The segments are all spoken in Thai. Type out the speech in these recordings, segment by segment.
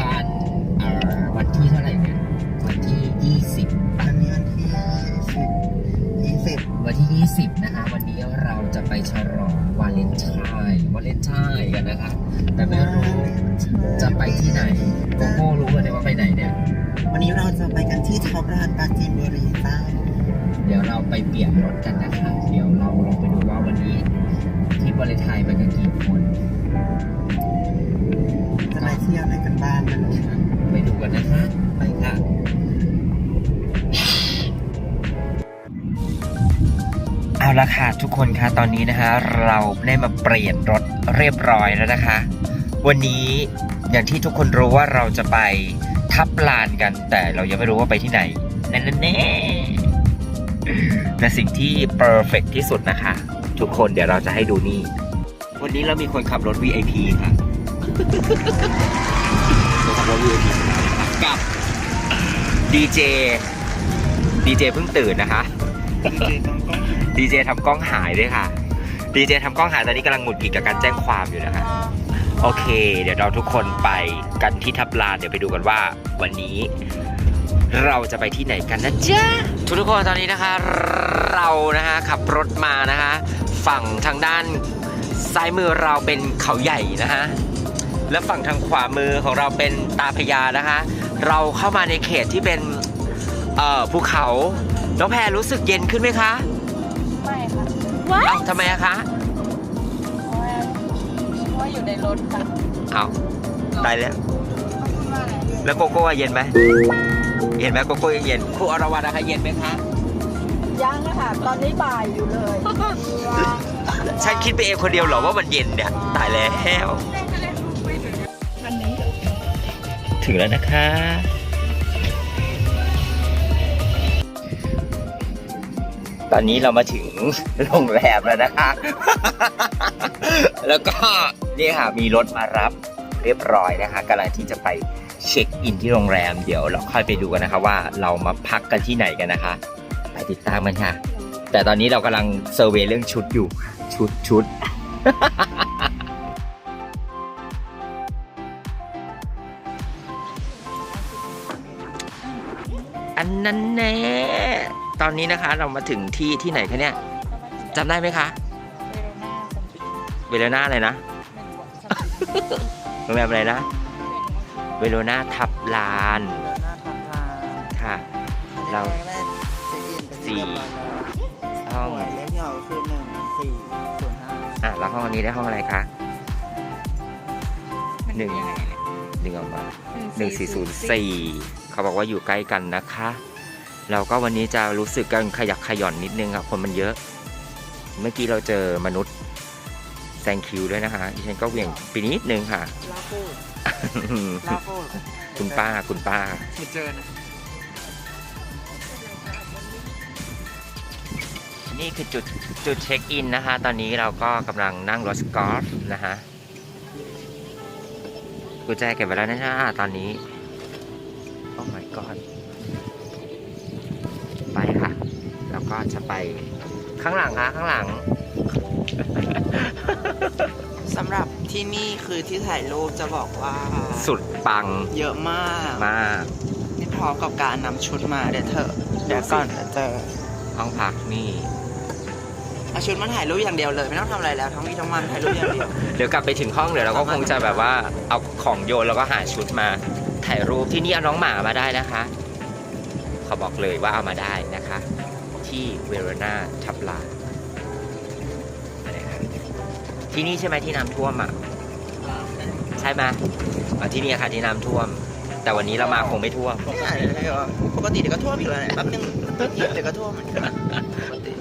วันเอ่อวันที่เท่าไหร่เนี่ยวันที่20วันนี้วันที่สิบยี่สิบวันที่20นะคะ วันนี้เราจะไปฉลองวาเลนไทน์วาเลนไทน์กันนะคะ แต่ไม่รู้จะไปที่ไหนโกโก้รู้เลยว่าไปไหนเนี่ย วันนี้เราจะไปกันที่ท็อปร้านปราจีนบุรีจ้าเดี๋ยวเราไปเปลี่ยนรถกันนะคะ เดี๋ยวเราลองไปดูว่าวันนี้ที่วาเลนไทน์ไปกันกี่คนจะ ไปเที่ยวไหนกันบ้างไม่รู้ไปดูกันนะคะไปค่ะเอาละค่ะทุกคนคะตอนนี้นะคะเราได้มาเปลี่ยนรถเรียบร้อยแล้วนะคะ วันนี้อย่างที่ทุกคนรู้ว่าเราจะไปทับลานกัน แต่เรายังไม่รู้ว่าไปที่ไหนนั่นแน่ๆแต่สิ่งที่ perfect ที่สุดนะคะ ทุกคนเดี๋ยวเราจะให้ดูนี่ วันนี้เรามีคนขับรถ VIP ค่ะ คนขับรถ VIP กับดีเจดีเจเพิ่งตื่นนะคะดีเจทำกล้องหายด้วยค่ะดีเจทำกล้องหายตอนนี้กำลังหงุดหงิดกับการแจ้งความอยู่นะคะโอเค เดี๋ยวเราทุกคนไปกันที่ทับลานเดี๋ยวไปดูกันว่า วันนี้ เราจะไปที่ไหนกันนะจ๊ะทุกทุกคนตอนนี้นะคะ เรานะคะขับรถมานะคะ ฝั่งทางด้านซ้ายมือเราเป็นเขาใหญ่นะคะ และฝั่งทางขวามือของเราเป็นตาพญานะคะ เราเข้ามาในเขตที่เป็นเอ่อภูเขาน้องแพรรู้สึกเย็นขึ้นไหมคะไม่ค่ะว้าเอ้าทำไมอะคะเพราะว่าเพราะว่าอยู่ในรถค่ะเอ้าตายแล้ว แล้วโกโก้อะเย็นไหมเย็นไหมโกโก้ยังเย็นครูอรวรรณนะคะเย็นไหมคะยังอะค่ะตอนนี้บ่ายอยู่เลยฉันคิดไปเองคนเดียวเหรอว่ามันเย็นเนี่ย ตายแล้วอันนี้ ถึงแล้วนะคะ ตอนนี้เรามาถึงโรงแรมแล้วนะคะ แล้วก็นี่ค่ะมีรถมารับเรียบร้อยนะคะกำลังที่จะไปเช็คอินที่โรงแรมเดี๋ยวเราค่อยไปดูกันนะคะว่าเรามาพักกันที่ไหนกันนะคะ ไปติดตามกันค่ะ แต่ตอนนี้เรากำลังเซอร์เวยเรื่องชุดอยู่ชุดชุด นนั้นแน่ตอนนี้นะคะเรามาถึงที่ที่ไหนคะเนี่ยจำได้ไหมคะเวโรนาอะไรนะโรงแรมอะไรนะ เวโรนาทับลานหน้าท็อปร้านค่ะ เราสี่ห้องหวยเล็กเหงาคือหนึ่งสี่ศูนย์ห้าอะแล้วห้องนี้ได้ห้องอะไรคะหนึ่งหนึ่งออกมาหนึ่งสี่ศูนย์สี่ เขาบอกว่าอยู่ใกล้กันนะคะเราก็วันนี้จะรู้สึกกันขยักขย่อนนิดนึงครับคนมันเยอะ เมื่อกี้เราเจอมนุษย์แซงคิวด้วยนะคะดิฉันก็เหวี่ยงไปนิดนึงค่ะ ลาโก้ลาโก้คุณป้าคุณป้าไม่เจอนะ นี่คือจุดจุดเช็คอินนะคะ ตอนนี้เราก็กำลังนั่งรถกอล์ฟนะคะกุญแจเก็บไว้แล้วนะจ๊ะตอนนี้ โอ้ my god ไปค่ะ แล้วก็จะไปข้างหลังค่ะข้างหลัง สำหรับที่นี่คือที่ถ่ายรูปจะบอกว่าสุดปังเยอะมากมากนี่พร้อมกับการนำชุดมาเดี๋ยวเถอะเดี๋ยวก่อนเดี๋ยวเจอห้องพักนี่เอาชุดมาถ่ายรูปอย่างเดียวเลย ไม่ต้องทำอะไรแล้วทั้งวี่ทั้งวันถ่ายรูปอย่างเดียว เดี๋ยวกลับไปถึงห้องเดี๋ยวเราก็คงจะแบบว่าเอาของโยนแล้วก็หาชุดมา ถ่ายรูปที่นี่เอาน้องหมามาได้นะคะเขาบอกเลยว่าเอามาได้นะคะ ที่เวโรนาทับลาอะไรครับที่นี่ใช่ไหมที่น้ำท่วมอะใช่ไหมอ๋อที่นี่ค่ะที่น้ำท่วม แต่วันนี้เรามาคงไม่ท่วมไม่ใช่เลยเหรอปกติเดี๋ยวก็ท่วมอีกแล้วเนี่ยแป๊บนึงแป๊บเดียวเดี๋ยวก็ท่วมเหมือนกันปกติ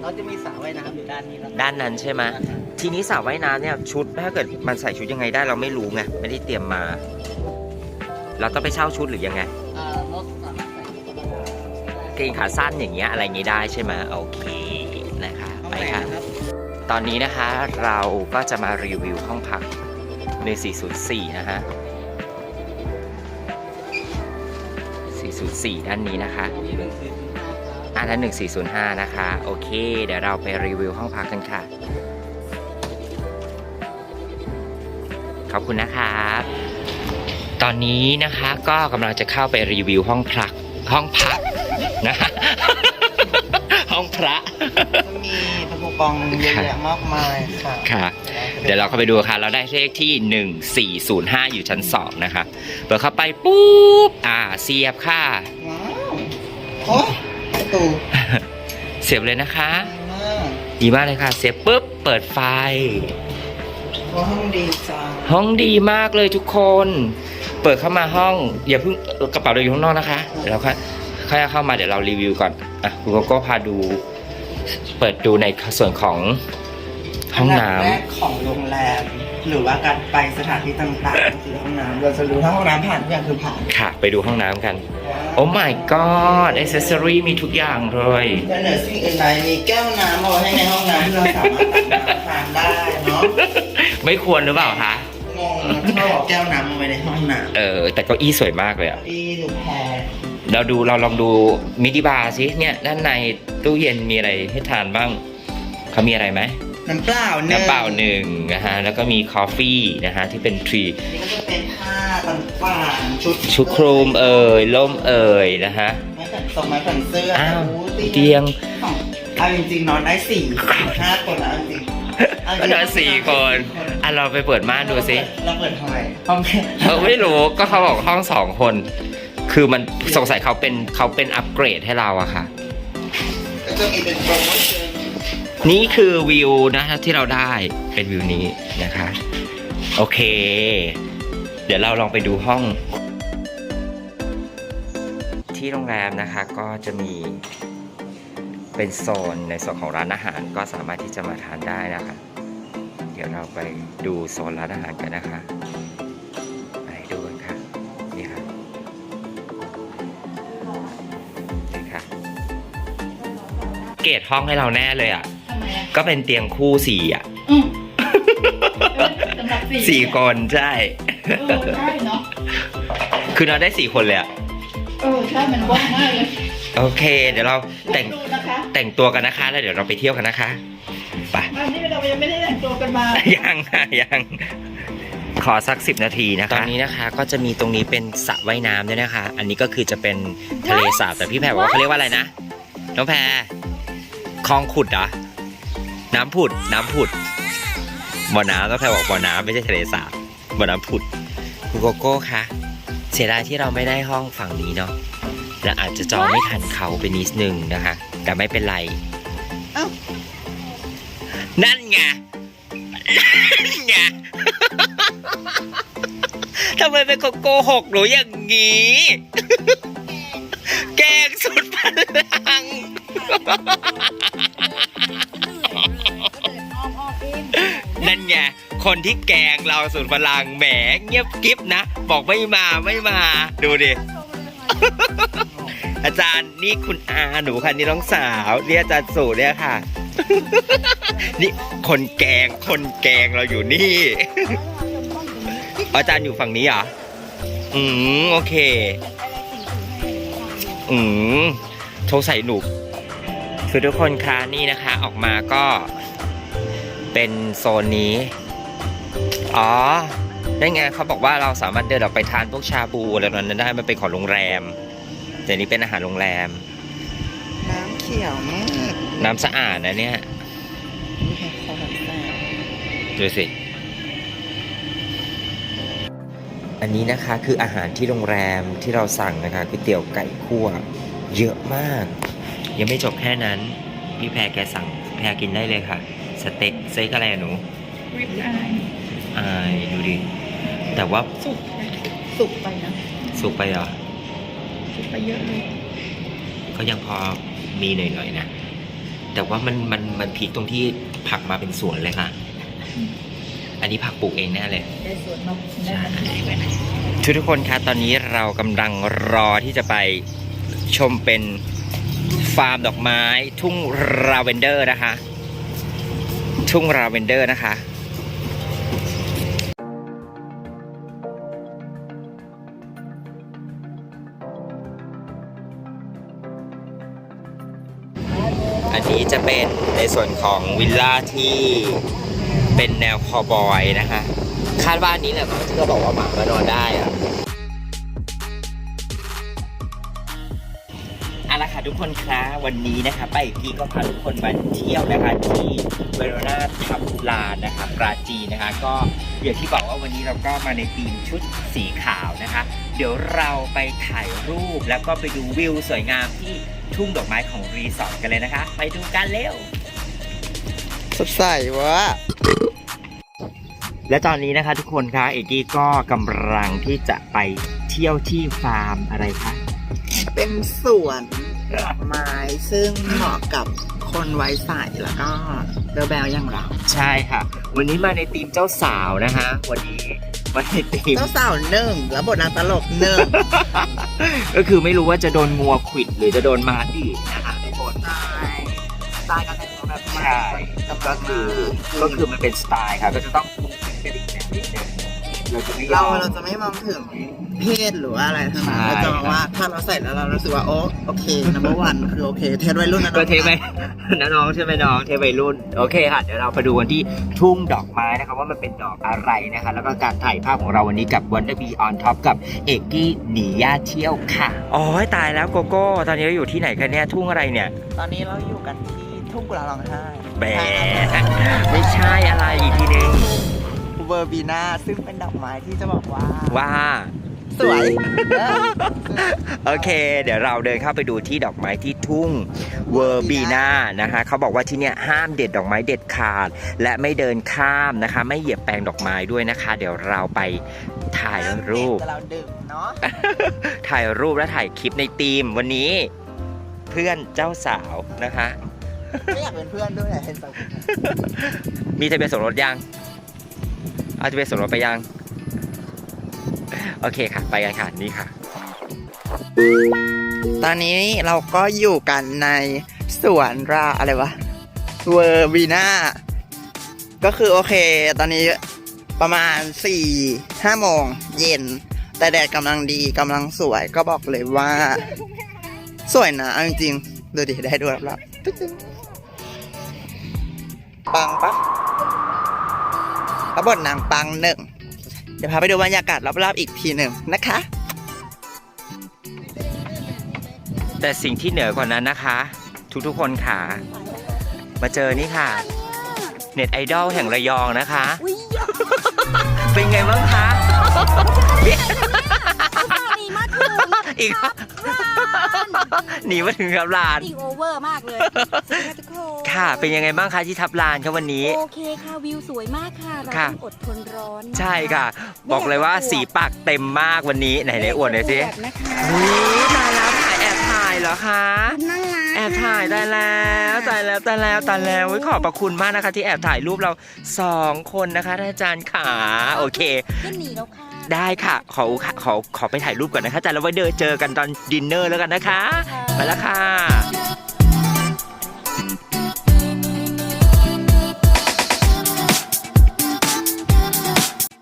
เราจะมีสระว่ายน้ำอยู่ด้านนี้แล้วด้านนั้นใช่ไหมทีนี้สระว่ายน้ำเนี่ยชุดถ้าเกิดมันใส่ชุดยังไงได้เราไม่รู้ไงไม่ได้เตรียมมา เราต้องไปเช่าชุดหรือยังไงอ่ารถสามารถใส่เกงขาสั้นอย่างเงี้ยอะไรอย่างงี้ได้ใช่ไหมโอเคนะคะห้องไปไหนค่ะนะครับตอนนี้นะคะเราก็จะมารีวิวห้องพักใน 404 นะฮะ 404 ด้านนี้นะคะอันนั้น1405 นะคะ โอเค เดี๋ยวเราไปรีวิวห้องพักกันค่ะ ขอบคุณนะครับ ตอนนี้นะคะก็กำลังจะเข้าไปรีวิวห้องพักห้องพักนะคะห้องพระจะมีตะปูปองเยอะแยะมากมายค่ะค่ะเดี๋ยวเราเข้าไปดูค่ะ เราได้เลขที่ 1405 อยู่ชั้น 2 นะคะเปิดเข้าไปปุ๊บ อ่า เสียบค่ะ ว้าวโอ้ประตูเสียบเลยนะคะมากดีมากเลยค่ะ เสียบปุ๊บ เปิดไฟว่า ห้องดีจังห้องดีมากเลยทุกคน เปิดเข้ามาห้อง อย่าเพิ่งเอ่อกระเป๋าเราอยู่ข้างนอกนะคะ เดี๋ยวเราค่อยค่อยเข้ามาเดี๋ยวเรารีวิวก่อนอะคุณโกโก้พาดู เปิดดูในส่วนของห้องน้นดับแรกของโรงแรม หรือว่าการไปสถานที่ต่างๆคือห้องน้ำเราจะรู้ถ้าห้องน้ำผ่านทุกอย่างคือผ่านำค่ะ ไปดูห้องน้ำกัน โอ้ my god อ c เซสซอรี่มีทุกอย่างเลยและเหนือสิ่งอื่นใดมีแก้วน้ำเอาไว้ให้ในห้องน้ำที่เราสามารถตักน้ำทานได้เนาะไม่ควรหรือเปล่าคะ งงชอบเอาแก้วน้ำเอาไว้ในห้องน้เออ แต่เก้าอี้สวยมากเลยอะำที่ดูแพงเราดูเราลองดูมินิบาร์สิเนี่ย ด้านในตู้เย็นมีอะไรให้ทานบ้างเขามีอะไรไหม น้ำเปล่าหนึ่งน้ำเปล่าหนึ่งนะฮะแล้วก็มีคอฟฟี่นะฮะที่เป็นทรี นี่ก็จะเป็นผ้าต่างๆชุดชุดคลุมเอ่ยล่มเอ่ยนะฮะ ไม้แผ่นทรงไม้แผ่นเสื้ออ้าวโเตียง ของเอาจริงๆนอนได้สี่ห้าคนนะเอาจริงๆเอาจริงๆนอนสี่คนอะเราไปเปิดม่านดูสิเราเปิดทำไมห้องเออไม่รู้ก็เขาบอกห้องสองคน คือมันสงสัยเขาเป็นเขาเป็นอัปเกรดให้เราอะค่ะ ก็จะมีเป็นโปรโมชั่น นี่คือวิวนะที่เราได้เป็นวิวนี้นะคะ โอเค เดี๋ยวเราลองไปดูห้อง ที่โรงแรมนะคะก็จะมีเป็นโซนในส่วนของร้านอาหารก็สามารถที่จะมาทานได้นะคะ เดี๋ยวเราไปดูโซนร้านอาหารกันนะคะ ไปดูกันค่ะ นี่ค่ะนี่ค่ะ เกรดห้องให้เราแน่เลยอะทำไมอะ ก็เป็นเตียงคู่สี่อะอืมเออสำหรับสี่สี่คนใช่ เออใช่เนาะคือนอนได้สี่คนเลยอะเออใช่มันว่างมากเลยโอเค เดี๋ยวเราแต่ง ดูนะคะแต่งตัวกันนะคะ แล้วเดี๋ยวเราไปเที่ยวกันนะคะ ไป วันนี้เรายังไม่ได้แต่งตัวกันมา ยังค่ะยังขอสักสิบนาทีนะคะ ตอนนี้นะคะก็จะมีตรงนี้เป็นสระว่ายน้ำด้วยนะคะ อันนี้ก็คือจะเป็นทะเลสาบแต่พี่แพรบอกว่าเขาเรียกว่าอะไรนะ น้องแพรคลองขุดเหรอ น้ำผุด น้ำผุดบ่อน้ำน้องแพรบอกบ่อน้ำไม่ใช่ทะเลสาบบ่อน้ำผุดคุณโกโก้คะเสียดายที่เราไม่ได้ห้องฝั่งนี้เนาะและอาจจะจองไม่ทันเขาไปนิดนึงนะคะ แต่ไม่เป็นไรนั่นไงนั่นไงทำไมเป็นคนโกหกหนูอย่างนี้ แกงสุดพลัง คนที่แกล้งเราสุดพลังแหมเงียบกิ๊บนะ บอกไม่มาไม่มา ดูดิ อาจารย์นี่คุณอาหนูค่ะนี่น้องสาวเนี่ยอาจารย์สู่เนี่ยค่ะ นี่คนแกงคนแกงเราอยู่นี่ อาจารย์อยู่ฝั่งนี้เหรอ อืมโอเค อืมโทรใส่หนุกคือทุกคนคะนี่นะคะ ออกมาก็ เป็นโซนนี้ อ๋อได้ไงเขาบอกว่าเราสามารถเดินออกไปทานพวกชาบูอะไรแบบนั้นได้ มันเป็นของโรงแรม แต่นี้เป็นอาหารโรงแรม น้ำเขียวมากน้ำสะอาดนะเนี่ยนี่ค่ะขอแบบแซ่บดูสิ อันนี้นะคะคืออาหารที่โรงแรมที่เราสั่งนะคะก๋วยเตี๋ยวไก่คั่ว เยอะมาก ยังไม่จบแค่นั้น พี่แพรแกสั่งแพรกินได้เลยค่ะ สเต็กเซ็กอะไรอะหนูริบอายอายดูดิ แต่ว่าสุกสุกไปนะสุกไปเหรอ สุกไปเยอะเลย ก็ยังพอมีหน่อยๆนะ แต่ว่ามันมันมันพีคตรงที่ผักมาเป็นสวนเลยค่ะ อันนี้ผักปลูกเองแน่เลย ได้สวนนกใช่ทุกทุกคนคะตอนนี้เรากำลังรอที่จะไปชมเป็นฟาร์มดอกไม้ทุ่งราเวนเดอร์นะคะ ทุ่งราเวนเดอร์นะคะอันนี้จะเป็นในส่วนของวิลล่าที่เป็นแนวคอบอยนะคะ คาดว่านี้แหละมั้งที่เขาบอกว่าหมามานอนได้อะ ทุกคนคะวันนี้นะคะไปกีก็พาทุกคนมาเที่ยวนะคะที่เวโรนาทับลานนะคะปราจีนนะคะ ก็อย่างที่บอกว่าวันนี้เราก็มาในธีมชุดสีขาวนะคะ เดี๋ยวเราไปถ่ายรูปแล้วก็ไปดูวิวสวยงามที่ทุ่งดอกไม้ของรีสอร์ทกันเลยนะคะ ไปดูกันเร็วสดใสวะและตอนนี้นะคะทุกคนคะเอกกี้ก็กำลังที่จะไปเที่ยวที่ฟาร์มอะไรคะเป็นสวน ดอกไม้ ซึ่งเหมาะกับคนไว้ใสแล้วก็เบลแบลอย่างเราใช่ค่ะ วันนี้มาในทีมเจ้าสาวนะคะ วันนี้มาในทีมเจ้าสาวหนึ่งแล้วบทนางตลกหนึ่งก็คือไม่รู้ว่าจะโดนงัวขวิดหรือจะโดนม้าดีดนะคะทุกคนตายตายกันในตัวแบบใช่ก็คือก็คือมันเป็นสไตล์ค่ะ ก็จะต้องเป็นอีกแบบนิดนึงเราจะไม่ยเราอมเราจะไม่มองถึง เพศหรือว่าอะไรทั้งนั้นใช่เราจะมองว่าถ้าเราใส่แล้วเรารู้สึกว่าโอ้โอเค number one คือโอเค เทสวัยรุ่นนะก็เทไปนะน้องใช่ไหมน้องเทไปรุ่นโอเคค่ะเดี๋ยวเราไปดูกันที่ทุ่งดอกไม้นะคะว่ามันเป็นดอกอะไรนะคะแล้วก็การถ่ายภาพของเราวันนี้กับ Wonder Bee on Top กับเอกกี้หนีย่าเที่ยวค่ะอ๋อตายแล้วโกโก้ตอนนี้เราอยู่ที่ไหนกันเนี่ยทุ่งอะไรเนี่ย ตอนนี้เราอยู่กันที่ทุ่งกุลาร้องไห้แบไม่ใช่อะไรอีกทีนึงเวอร์บีนาซึ่งเป็นดอกไม้ที่จะบอกว่าว่า สวยเออโอเค เดี๋ยวเราเดินเข้าไปดูที่ดอกไม้ที่ทุ่งเวอร์บีนานะคะเขาบอกว่าที่เนี่ยห้ามเด็ดดอกไม้เด็ดขาด และไม่เดินข้ามนะคะ ไม่เหยียบแปลงดอกไม้ด้วยนะคะ เดี๋ยวเราไปถ่ายรูปแต่เราดื่มเนาะถ่ายรูปและถ่ายคลิปในทีมวันนี้ เพื่อนเจ้าสาวนะคะไม่อยากเป็นเพื่อนด้วยอะเห็นสังมีทะเบียนสมรสยัง เอาทะเบียนสมรสไปยัง โอเคค่ะ ไปกันค่ะนี่ค่ะ ตอนนี้เราก็อยู่กันในสวนราอะไรวะเวอร์บีนาก็คือโอเค ตอนนี้ประมาณ4ี่ห้าโมงเย็น แต่แดดกำลังดีกำลังสวยก็บอกเลยว่า สวยนะเอาจริงๆดูดิได้ดูแล้วตึ๊ดๆปังปะแล้วบทนางปังหนึ่ง เดี๋ยวพาไปดูบรรยากาศรอบๆอีกทีหนึ่งนะคะ แต่สิ่งที่เหนือกว่านั้นนะคะ ทุกๆคนค่ะ มาเจอนี่ค่ะ เน็ตไอดอลแห่งระยองนะคะ เป็นไงบ้างคะหนีมาถึง อีกแล้วหนีมาถึงครับลานดีโอเวอร์มากเลยสวัสดีค่ะทุกคนค่ะ เป็นยังไงบ้างคะที่ทับลานครับวันนี้ โอเคค่ะวิวสวยมากค่ะเราค่ะต้องอดทนร้อนนใช่ค่ะ บอกเลยว่าสีปากเต็มมากวันนี้ไหนไหนอวดหน่อยสิอวดนะคะอุ้ยตายแล้วถ่ายแอบถ่ายเหรอคะน่ารักแออบถ่ายได้แล้วตายแล้วตายแล้วตายแล้วอุ๊ยขอบพระคุณมากนะคะ ที่แอบถ่ายรูปเราสองคนนะคะท่านอาจารย์ขาโอเคขึ้นหนีแล้วค่ะ ได้ค่ะขอขอขอไปถ่ายรูปก่อนนะคะ แต่เราไว้เดินเจอกันตอนดินเนอร์แล้วกันนะคะไปแล้วค่ะ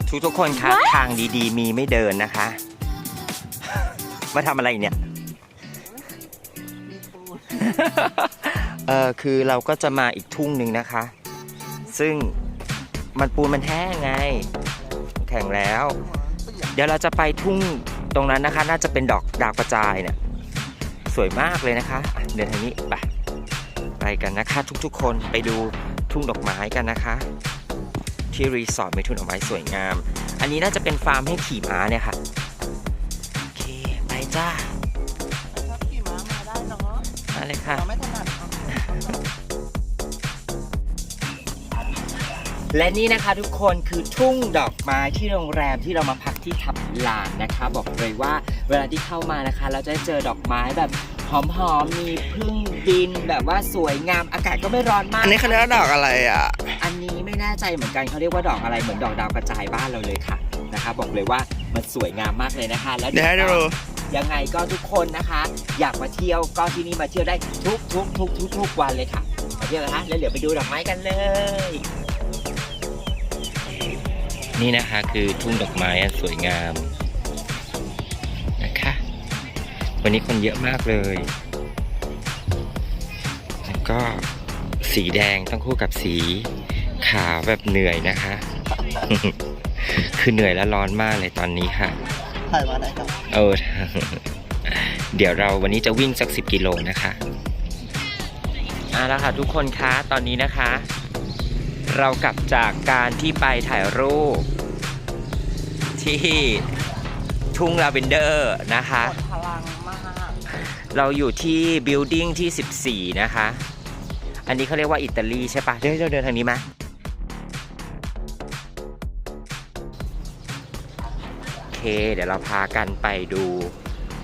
ทุกทุกๆคนคะทางดีๆ มีไม่เดินนะคะ มาทำอะไรเนี่ยเออคือเราก็จะมาอีกทุ่งหนึ่งนะคะ ซึ่งมันปูนมันแห้งไง แข็งแล้ว เดี๋ยวเราจะไปทุ่งตรงนั้นนะคะ น่าจะเป็นดอกดาวกระจายเนี่ยสวยมากเลยนะคะอะเดินทางนี้ไปไปกันนะคะ ทุกๆ คนไปดูทุ่งดอกไม้กันนะคะ ที่รีสอร์ทมีทุ่งดอกไม้สวยงาม อันนี้น่าจะเป็นฟาร์มให้ขี่ม้าเนี่ยค่ะโอเคไปจ้าชอบขี่ม้ามาได้เนาะมาเลยค่ะ และนี่นะคะทุกคนคือทุ่งดอกไม้ที่โรงแรมที่เรามาพักที่ทับลานนะคะ บอกเลยว่าเวลาที่เข้ามานะคะ เราจะได้เจอดอกไม้แบบหอมๆมีพึ่งบินแบบว่าสวยงามอากาศก็ไม่ร้อนมาก อันนี้เขาเรียกว่าดอกอะไรอะ อันนี้ไม่แน่ใจเหมือนกันเขาเรียกว่าดอกอะไรเหมือนดอกดาวกระจายบ้านเราเลยค่ะนะคะ บอกเลยว่ามันสวยงามมากเลยนะคะ แล้วเดี๋ยวให้ดูยังไงก็ทุกคนนะคะ อยากมาเที่ยวก็ที่นี่มาเที่ยวได้ทุกทุกทุกทุกทุกวันเลยค่ะมาเที่ยวกันนะแล้วเดี๋ยวไปดูดอกไม้กันเลย นี่นะคะคือทุ่งดอกไม้อันสวยงามนะคะ วันนี้คนเยอะมากเลย แล้วก็สีแดงต้องคู่กับสีขาวแบบเหนื่อยนะคะ คือเหนื่อยและร้อนมากเลยตอนนี้ค่ะถ่ายมาได้ครับ เออ เดี๋ยวเราวันนี้จะวิ่งสักสิบกิโลนะคะเอาละค่ะทุกคนคะตอนนี้นะคะ เรากลับจากการที่ไปถ่ายรูป ที่ทุ่งลาเวนเดอร์นะคะ พลังมากเราอยู่ที่บิลดิ้งที่ 14 นะคะ อันนี้เขาเรียกว่าอิตาลีใช่ปะเดินเดินเดินทางนี้มาโอเค เดี๋ยวเราพากันไปดู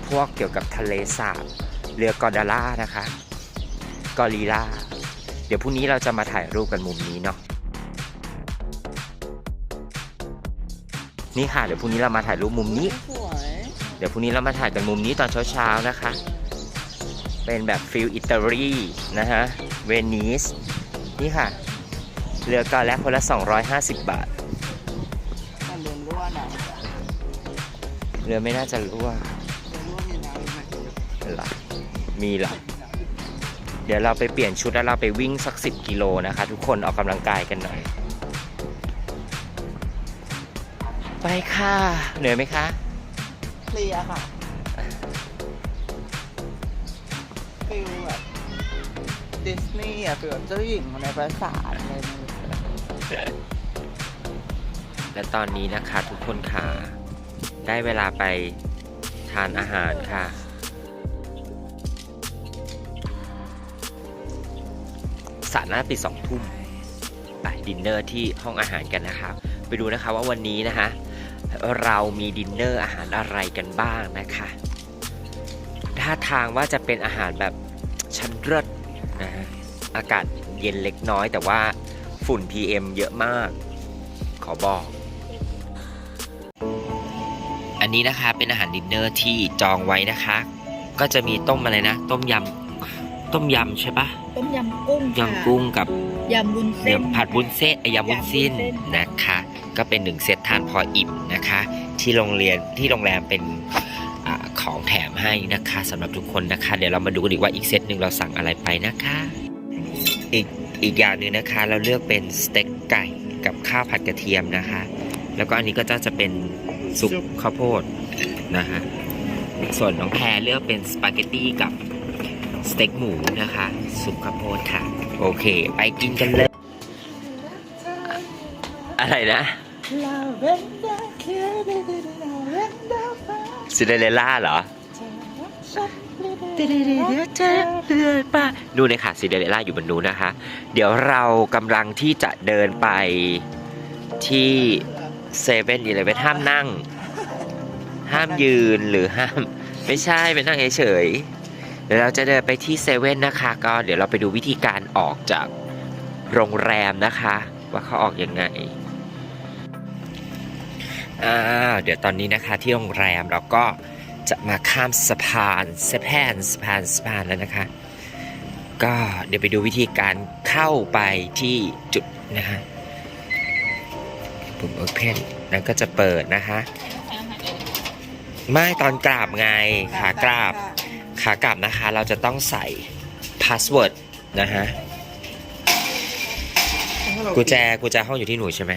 พวกเกี่ยวกับทะเลสาบเรือกอร์ดาล่านะคะ กอริล่า เดี๋ยวพรุ่งนี้เราจะมาถ่ายรูปกันมุมนี้เนาะ นี่ค่ะเดี๋ยวพรุ่งนี้เรามาถ่ายรูปมุมนี้สวยเดี๋ยวพรุ่งนี้เรามาถ่ายกันมุมนี้ตอนเช้าๆนะคะ เป็นแบบฟิลอิตาลีนะฮะเวนิสนี่ค่ะเรือก็แล้วคนละ 250 บาทมันเดินรั่วนะเรือไม่น่าจะรั่วเดินรั่วมีน้ำไหมหรอมีหรอเดี๋ยวเราไปเปลี่ยนชุดแล้วเราไปวิ่งสัก 10 กิโลนะคะ ทุกคนออกกำลังกายกันหน่อย ไปค่ะ เหนื่อยไหมคะ เคลียร์ค่ะฟิลแบบดิสนีย์อะฟิลแบบเจ้าหญิงในปราสาทอะไรนั่นเลยและตอนนี้นะคะทุกคนค่ะ ได้เวลาไปทานอาหารค่ะสารน่าปิดสองทุ่มไปดินเนอร์ที่ห้องอาหารกันนะคะไปดูนะคะว่าวันนี้นะคะ เรามีดินเนอร์อาหารอะไรกันบ้างนะคะท่าทางว่าจะเป็นอาหารแบบชั้นเลิศนะฮะอากาศเย็นเล็กน้อย แต่ว่าฝุ่น PM เยอะมาก ขอบอก อันนี้นะคะเป็นอาหารดินเนอร์ที่จองไว้นะคะ ก็จะมีต้มอะไรนะ ต้มยำ ต้มยำใช่ปะต้มยำกุ้งค่ะยำกุ้งกับยำวุ้นเส้เนื้นอผัดวุ้นเส้นไอยำวุ้นสิ้นยำวุ้นเส้นนะคะ ก็เป็นหนึ่งเซตทานพออิ่มนะคะ ที่โรงเรียนที่โรงแรมเป็นอาของแถมให้นะคะสำหรับทุกคนนะคะ เดี๋ยวเรามาดูกันดีกว่าอีกเซตหนึ่งเราสั่งอะไรไปนะคะ อีกอีกอย่างหนึ่งนะคะเราเลือกเป็นสเต็กไก่กับข้าวผัดกระเทียมนะคะ แล้วก็อันนี้ก็จะจะเป็นซุปข้าวโพดนะคะส่วนน้องแพรเลือกเป็นสปาเกตตี้กับ สเต็กหมูนะคะซุปข้าวโพดค่ะ โอเค ไปกินกันเลย อะไรนะซิเดเรล่าเหรอนู่นเลยค่ะซิเดเรล่าอยู่บนนู้นนะคะ เดี๋ยวเรากำลังที่จะเดินไปที่เซเว่นอีเลเว่นห้ามนั่ง ห้ามยืนหรือห้าม ไม่ใช่ไปนั่งเฉยๆ เดี๋ยวเราจะเดินไปที่เซเว่นนะคะ ก็เดี๋ยวเราไปดูวิธีการออกจากโรงแรมนะคะ ว่าเขาออกยังไงอ่าเดี๋ยวตอนนี้นะคะที่โรงแรมเราก็จะมาข้ามสะพานสะพานสะพานสะพานแล้วนะคะ ก็เดี๋ยวไปดูวิธีการเข้าไปที่จุดนะคะปุ่ม Open นั้นก็จะเปิดนะคะ ไม่ตอนกราบไงขากราบ ขากลับนะคะ เราจะต้องใส่พาสเวิร์ดนะฮะกุญแจกุญแจห้องอยู่ที่หนูใช่ไหม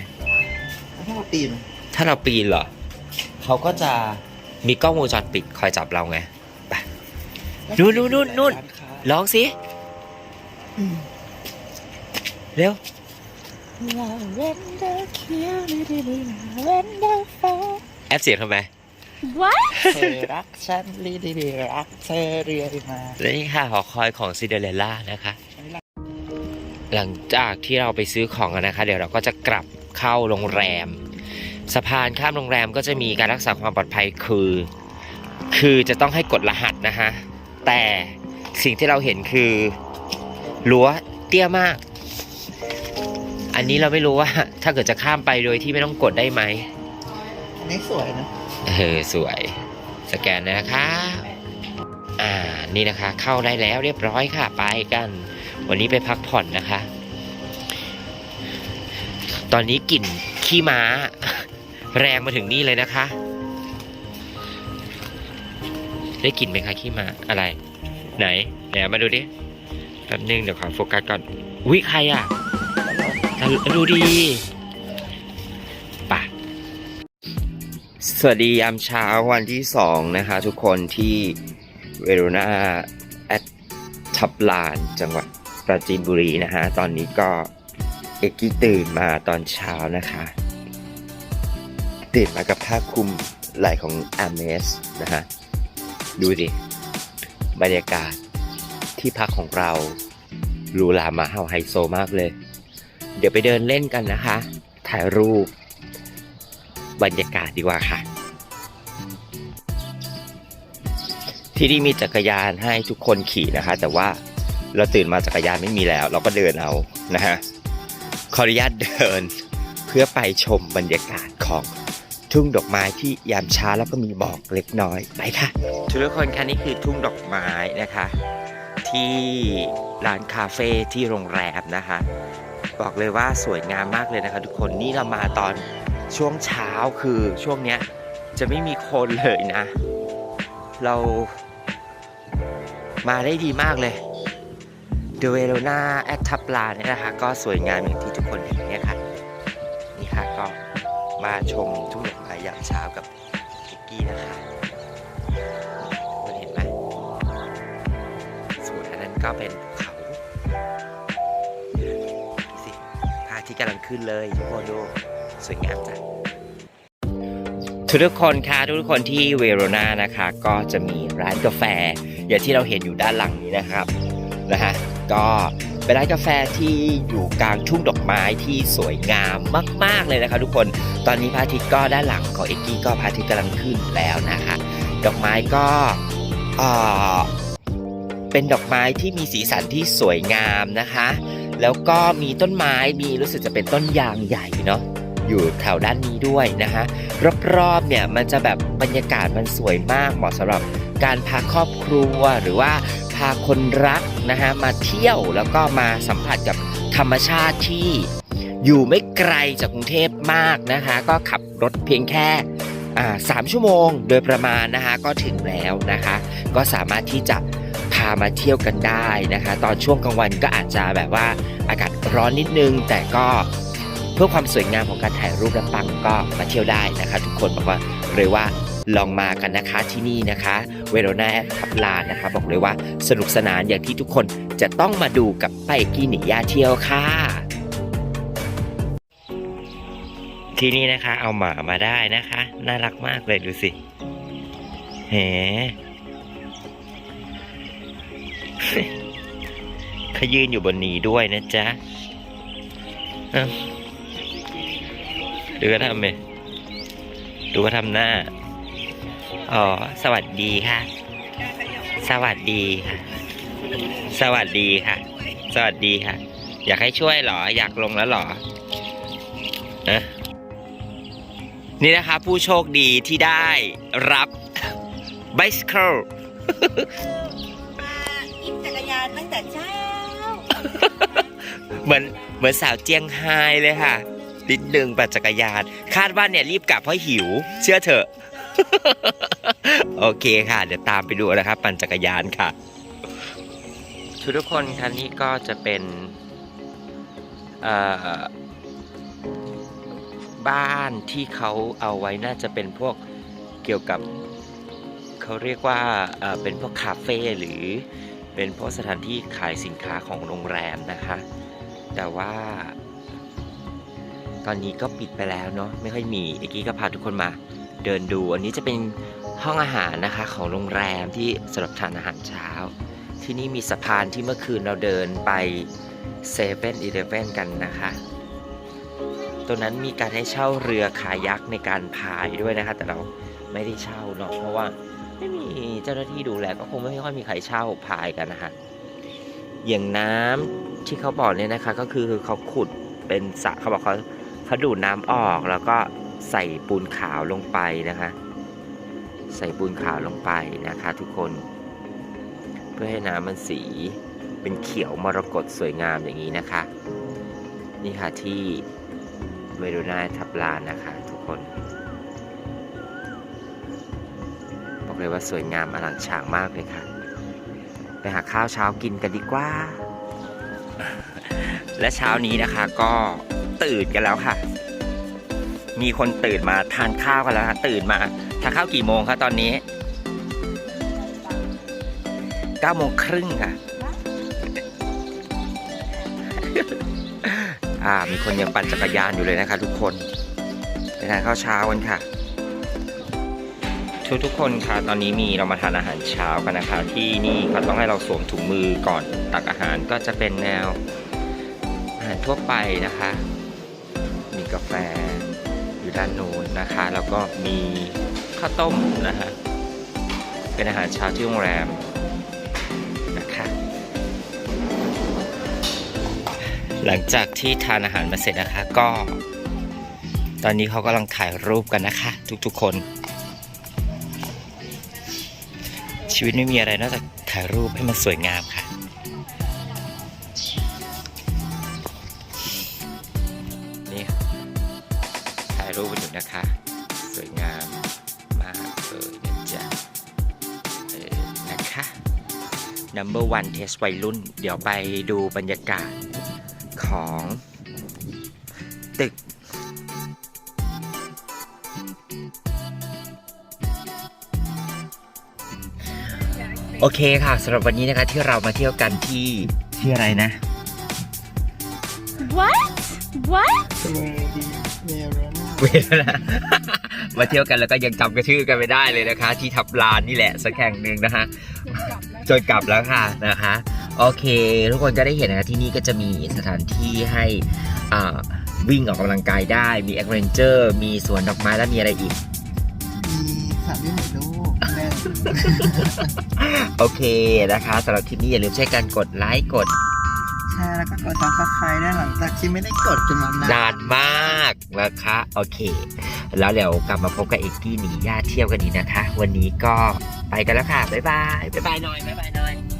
ถ้าเราปีน ถ้าเราปีนเหรอเขาก็จะมีกล้องวงจรปิดคอยจับเราไงไปนู่นนู่นนู่นนู่นลองสิเร็วแอปเสียงทำไม เธอรักฉันรีดีดีรักเธอเรียมาและนี่ค่ะหอคอยของซินเดอเรลล่านะคะ หลังจากที่เราไปซื้อของกันนะคะ เดี๋ยวเราก็จะกลับเข้าโรงแรม สะพานข้ามโรงแรมก็จะมีการรักษาความปลอดภัยคือ คือจะต้องให้กดรหัสนะฮะแต่สิ่งที่เราเห็นคือรั้วเตี้ยมาก อันนี้เราไม่รู้ว่า ถ้าเกิดจะข้ามไปโดยที่ไม่ต้องกดได้ไหมอันนี้สวยนะ เออสวย สแกนนะคะอ่านี่นะคะ เข้าได้แล้วเรียบร้อยค่ะไปกัน วันนี้ไปพักผ่อนนะคะ ตอนนี้กลิ่นขี้ม้า แรงมาถึงนี่เลยนะคะ ได้กลิ่นไหมคะขี้ม้าอะไร ไหนไหนมาดูดิแป๊บนึงเดี๋ยวขอโฟกัสก่อนอุ้ยใครอะอะดูดี สวัสดียามเช้าวันที่สองนะคะทุกคนที่เวโรนาแอดทับลานจังหวัดปราจีนบุรีนะฮะ ตอนนี้ก็เอกกี้ตื่นมาตอนเช้านะคะ ตื่นมากับผ้าคลุมไหล่ของอาเมสนะฮะ ดูดิ บรรยากาศที่พักของเราหรูหรามาเฮาไฮโซมากเลย เดี๋ยวไปเดินเล่นกันนะคะ ถ่ายรูป บรรยากาศดีกว่าค่ะ ที่นี่มีจักรยานให้ทุกคนขี่นะคะ แต่ว่าเราตื่นมาจักรยานไม่มีแล้ว เราก็เดินเอานะฮะขออนุญาตเดินเพื่อไปชมบรรยากาศของทุ่งดอกไม้ที่ยามเช้าแล้วก็มีหมอกเล็กน้อยไปค่ะ ทุกคนคะนี่คือทุ่งดอกไม้นะคะ ที่ร้านคาเฟ่ที่โรงแรมนะคะ บอกเลยว่าสวยงามมากเลยนะคะ ทุกคนนี่เรามาตอน ช่วงเช้าคือช่วงเนี้ยจะไม่มีคนเลยนะ เรามาได้ดีมากเลยเดเวโรนาแอดทับลาเนี่ยนะคะ ก็สวยงามอย่างที่ทุกคนเห็นเนี่ยค่ะ นี่ค่ะก็มาชมทุ่งดอกไม้ยามเช้ากับพิกกี้นะคะคุณเห็นไหมส่วนอันนั้นก็เป็นเขาดูสิพระอาทิตย์กำลังขึ้นเลยทุกคนดู สวยงามจังทุกทุกคนคะทุกคนที่เวโรนานะคะ ก็จะมีร้านกาแฟ อย่างที่เราเห็นอยู่ด้านหลังนี้นะครับนะฮะก็เป็นร้านกาแฟที่อยู่กลางทุ่งดอกไม้ที่สวยงามมาก ๆเลยนะคะทุกคนตอนนี้พระอาทิตย์ก็ด้านหลังของเอ็กกี้ก็พระอาทิตย์กำลังขึ้นแล้วนะคะดอกไม้ก็เอ่อเป็นดอกไม้ที่มีสีสันที่สวยงามนะคะ แล้วก็มีต้นไม้มีรู้สึกจะเป็นต้นยางใหญ่เนาะ อยู่แถวด้านนี้ด้วยนะฮะรอบๆเนี่ยมันจะแบบบรรยากาศมันสวยมากเหมาะสำหรับการพาครอบครัวหรือว่าพาคนรักนะฮะมาเที่ยวแล้วก็มาสัมผัสกับธรรมชาติที่อยู่ไม่ไกลจากกรุงเทพมากนะคะ ก็ขับรถเพียงแค่สามชั่วโมงโดยประมาณนะคะก็ถึงแล้วนะคะ ก็สามารถที่จะพามาเที่ยวกันได้นะคะ ตอนช่วงกลางวันก็อาจจะแบบว่าอากาศร้อนนิดนึง แต่ก็ พื่อความสวยงามของการถ่ายรูปและปังก็มาเที่ยวได้นะคะ ทุกคนบอกว่าเลยว่าลองมากันนะคะที่นี่นะคะเวโรนาทับลานนะคะ บอกเลยว่าสนุกสนานอย่างที่ทุกคนจะต้องมาดูกับไปกินิยาเที่ยวค่ะ ที่นี่นะคะเอาหมามาได้นะคะ น่ารักมากเลยดูสิแหมเขายืนอยู่บนนี้ด้วยนะจ๊ะอ ดูก็ทำไหมดูก็ทำหน้า อ๋อ สวัสดีค่ะ สวัสดีค่ะ สวัสดีค่ะ สวัสดีค่ะ อยากให้ช่วยเหรอ อยากลงแล้วเหรอเอะนี่นะคะ ผู้โชคดีที่ได้รับ bicycle มาอิบจักรยานตั้งแต่เช้า เหมือนเหมือนสาวเจียงไฮ้เลยค่ะ นิดนึงปั่นจักรยาน คาดว่าเนี่ยรีบกลับเพราะหิว เชื่อเถอะ โอเคค่ะ เดี๋ยวตามไปดูนะครับ ปั่นจักรยานค่ะ ทุกคนคันนี้ก็จะเป็นบ้านที่เขาเอาไว้น่าจะเป็นพวกเกี่ยวกับเขาเรียกว่าเป็นพวกคาเฟ่หรือเป็นพวกสถานที่ขายสินค้าของโรงแรมนะคะ แต่ว่า ตอนนี้ก็ปิดไปแล้วเนาะไม่ค่อยมีเอกี้ก็พาทุกคนมาเดินดู อันนี้จะเป็นห้องอาหารนะคะของโรงแรมที่สำหรับทานอาหารเช้า ที่นี่มีสะพานที่เมื่อคืนเราเดินไปเซเว่นอีเลฟเว่นกันนะคะตัวนั้นมีการให้เช่าเรือคายักในการพายด้วยนะคะ แต่เราไม่ได้เช่าเนาะเพราะว่าไม่มีเจ้าหน้าที่ดูแลก็คงไม่ค่อยมีใครเช่าพายกันนะคะอย่างน้ำที่เขาบอกเนี่ยนะคะ ก็คือเขาขุดเป็นสระเขาบอกเขา เขาดูดน้ำออกแล้วก็ใส่ปูนขาวลงไปนะคะ ใส่ปูนขาวลงไปนะคะ ทุกคน เพื่อให้น้ำมันสีเป็นเขียวมรกตสวยงามอย่างนี้นะคะ นี่ค่ะที่เวโรนาทับลานนะคะ ทุกคนบอกเลยว่าสวยงามอลังฉางมากเลยค่ะ ไปหาข้าวเช้ากินกันดีกว่า และเช้านี้นะคะก็ ตื่นกันแล้วค่ะ มีคนตื่นมาทานข้าวกันแล้วค่ะตื่นมาทานข้าวกี่โมงคะตอนนี้9โมงครึ่งค่ะอ่ามีคนยังปั่นจักรยานอยู่เลยนะคะ ทุกคนไปทานข้าวเช้ากันค่ะ ทุกทุกๆคนค่ะตอนนี้มีเรามาทานอาหารเช้ากันนะคะ ที่นี่เขาต้องให้เราสวมถุงมือก่อนตักอาหารก็จะเป็นแนวอาหารทั่วไปนะคะมี กาแฟอยู่ด้านโน้นนะคะ แล้วก็มีข้าวต้มนะคะเป็นอาหารเช้าที่โรงแรมนะคะหลังจากที่ทานอาหารมาเสร็จนะคะก็ ตอนนี้เขากำลังถ่ายรูปกันนะคะ ทุกๆคน ชีวิตไม่มีอะไรนอกจากถ่ายรูปให้มันสวยงามค่ะ number one test วัยรุ่น เดี๋ยวไปดูบรรยากาศของตึกโอเคค่ะสำหรับวันนี้นะคะที่เรามาเที่ยวกันที่ที่อะไรนะ What What เวรนะมาเที่ยวกันแล้วก็ยังจำกระชื่อกันไม่ได้เลยนะคะ ที่ทับลานนี่แหละสักแห่งหนึ่งนะคะ จนกลับแล้วค่ะนะคะ โอเค ทุกคนจะได้เห็นนะคะที่นี่ก็จะมีสถานที่ให้อ่าวิ่งออกกำลังกายได้ มีแอดเวนเจอร์มีสวนดอกไม้และมีอะไรอีกมีสามที่ไหนลูกแม่โอเคนะคะสำหรับคลิปนี้อย่าลืมใช้การกดไลค์กดแช ร์ แล้วก็กดซับสไครต์ได้หลังจากที่ไม่ได้กดกันมานานนานมากนะคะ โอเค แล้วเดี๋ยวกลับมาพบกับเอกกี้หนีญาติเที่ยวกันอีกนะคะ วันนี้ก็ไปกันแล้วค่ะ บ๊ายบาย บ๊ายบายหน่อย บ๊ายบายหน่อย